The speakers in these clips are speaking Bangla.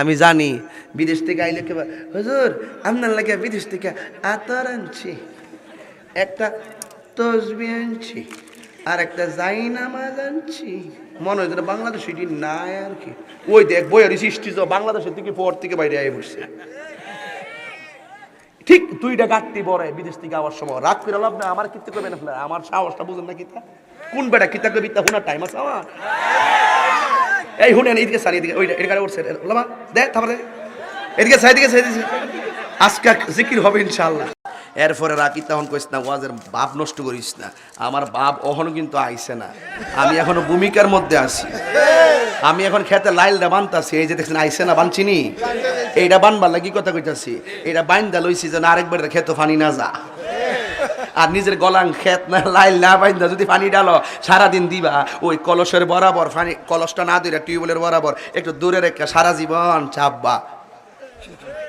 আমি জানি, বিদেশ থেকে আইলে কে হুজুর, আপনার লাগে বিদেশ থেকে আতর আনছি, একটা তসবি আনছি, আর একটা জাইনামাজ আনছি। মনে হয় বাংলাদেশ এটি নাই আর কি। ওই দেখ, বইয়ের সৃষ্টি তো বাংলাদেশের থেকে পর থেকে বাইরে আয় বসছে। ঠিক দুইটা গাঁটটি বড় বিদেশ থেকে আবার সময়। রাত করে লাভ না আমার কিতে করবে না আমার সাহসটা বুঝেন না কিতা? কোন বেটা কিতা কবিতা হুনার টাইম আছে আমার? এই হুনেন এদিকে সারি, এদিকে, ওই এদিকে উঠছে লামা দে, তারপরে এদিকে সাই এদিকে সাই আজকে জিকির হবে ইনশাআল্লাহ। এরপরে রাকি তখন কইস না, ওয়াজের বাপ নষ্ট করিস না। আমার বাপ অহনো কিন্তু আইছে না। আমি এখনও ভূমিকার মধ্যে আছি। আমি এখন খেতে লাইলটা বানতাছি, এই যে দেখছেন, আইছে না বানচিনি এইটা বানবার লাগি কথা কইতাছি। এটা বাইন্দা লইছি যেন আরেকবার খেতে ফানি না যা। আর নিজের গলাং খেত না লাইল না বাইন্দা যদি পানি ডালো সারাদিন দিবা। ওই কলসের বরাবর পানি কলসটা না দিলে টিউবওয়েলের বরাবর একটু দূরে রেখে সারা জীবন চাপবা।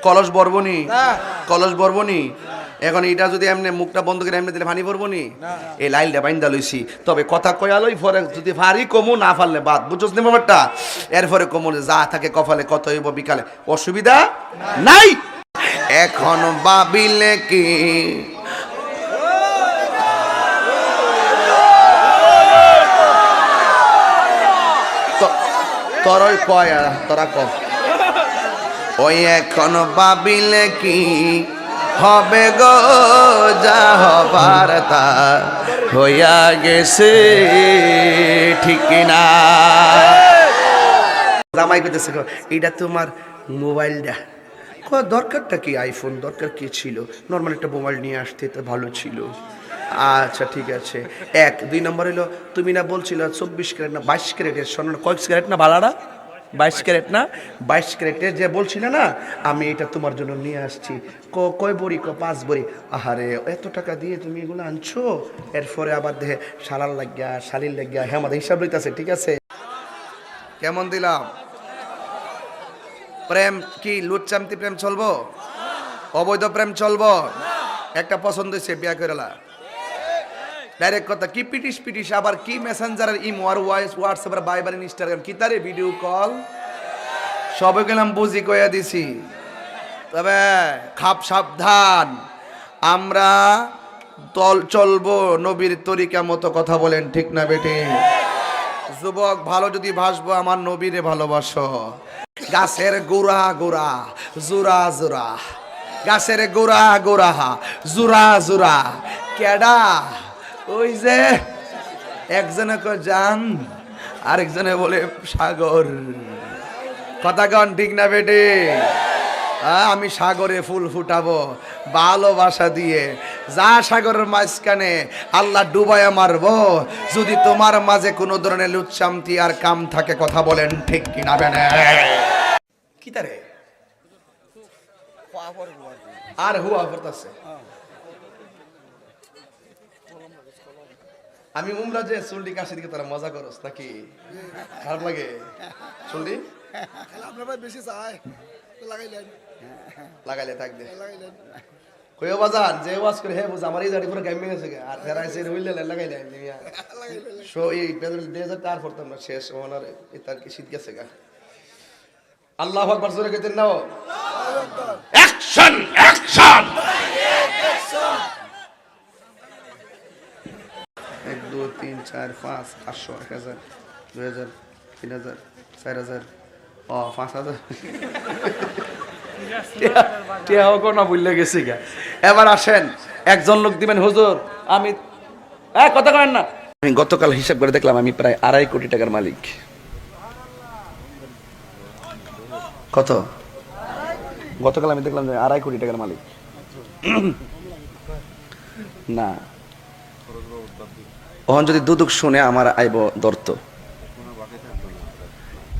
কলস বরবনি কলস বরবনি এখন এটা যদি এমনি মুখটা বন্ধ করে এমনি দিলে পানি পড়বনি এই লাইলটা বাইন্দা লইছি। তবে কথা কয়ালই পরে যদি পারি কমু না পারলে বাদ। বুঝছস নি ব্যাপারটা? এরপরে কমু যা থাকে কপালে কত হইব বিকালে। অসুবিধা নাই! এখন বাবিলে কি? তোরই কয় তোরা কম ওই এখন ভাবিলে কি হবে গো? যা হবার তা হইয়া গেছে ঠিক না। জামাই কইতেছে গো, এইটা তোমার মোবাইলটা দরকারটা কি? আইফোন দরকার কি ছিল? নর্মাল একটা মোবাইল নিয়ে আসতে তো ভালো ছিল। আচ্ছা ঠিক আছে। এক, দুই নম্বর হলো, তুমি না বলছিল চব্বিশ ক্যারেট না বাইশ ক্যারেটের স্বর্ণ কয়েক ক্যারেট না ভাড়াটা বাইশ ক্যারেট না? বাইশ ক্যারেটের যে বলছিলে না, আমি এটা তোমার জন্য নিয়ে আসছি। ক, কয় বড়ি, ক, পাঁচ বড়ি? আহারে, এত টাকা দিয়ে তুমি এগুলো আনছো? এরপরে আবার দেহে শালার লাগিয়া, শালির লাগিয়া হ্যাঁ আমাদের হিসাব লইতেছে, ঠিক আছে? কেমন দিলাম? প্রেম কি লুচ্চামতি প্রেম চলবো? অবৈধ প্রেম চলবো? একটা পছন্দ হয়েছে বিয়া করেলা ডাইরেক্ট কথা, কি পিটিস পিটিস আবার কি মেসেঞ্জারের ইমো আর ওয়াইস হোয়াটসঅ্যাপ আর বাইবার ইনস্টাগ্রাম কি তারে ভিডিও কল সবে গেলাম বুঝি কইয়া দিছি। তবে খাপ সাবধান, আমরা দল, চলবো নবীর তরিকা মতো কথা বলেন, ঠিক না বেটি? যুবক, ভালো যদি ভাসবো, আমার নবীরে ভালোবাসো। গাছের গোড়া গোড়া জোড়া জোড়া গাছের গোড়া গোড়া জোড়া জোড়া কেডা? ওই যে একজনে জান। আরেকজনে বলে সাগর। কথা কন ঠিক না বেটে? আমি সাগরে ফুল ফুটাবো ভালোবাসা দিয়ে। যা সাগরের মাঝখানে আল্লাহ ডুবাইয়া মারবো। যদি তোমার মাঝে কোনো ধরনের লুচ্চামতি আর কাম থাকে কথা বলেন ঠিক কিনা বেনে? কি তারে? আর হুয়া করতেছে আমি উমরা যে চুলটি কাশি দিকে তারা মজা করস নাকি? খারাপ লাগে? আপনার ভাই বেশি চায়। লাগাইলেন লাগাইলে থাকবে। লাগাইলেন কইও বাজান? যে ওয়াজ করে হে বুঝ আমার এই দাড়ি পুরো গাইমে গেছে গে। আর ফেরাই সে হইলে লাগাইলে মিয়া সো এই পেদল দেজার তার পড়তাম না শেষ ওনার এই তার কি শীত গেছে গা। আল্লাহু আকবার জোরে কইতেন নাও অ্যাকশন অ্যাকশন দুই তিন চার পাঁচ পাঁচশো এক হাজার দুই হাজার তিন হাজার চার হাজার ও পাঁচ হাজার। কোনো ভুললে গেছি গা। এবার আসেন একজন লোক দিবেন হুজুর আমি হ্যাঁ কথা করেন না। আমি গতকাল হিসাব করে দেখলাম আমি প্রায় আড়াই কোটি টাকার মালিক। কত? গতকাল আমি দেখলাম যে আড়াই কোটি টাকার মালিক। না। ওহন যদি দুদুক শুনে আমার আইব দর্ত।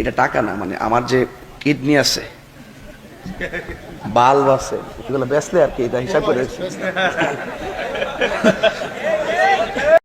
এটা টাকা না মানে আমার যে কিডনি আছে, বাল্ব আছে, এগুলো বেচলে আর কি, এটা হিসাব করে।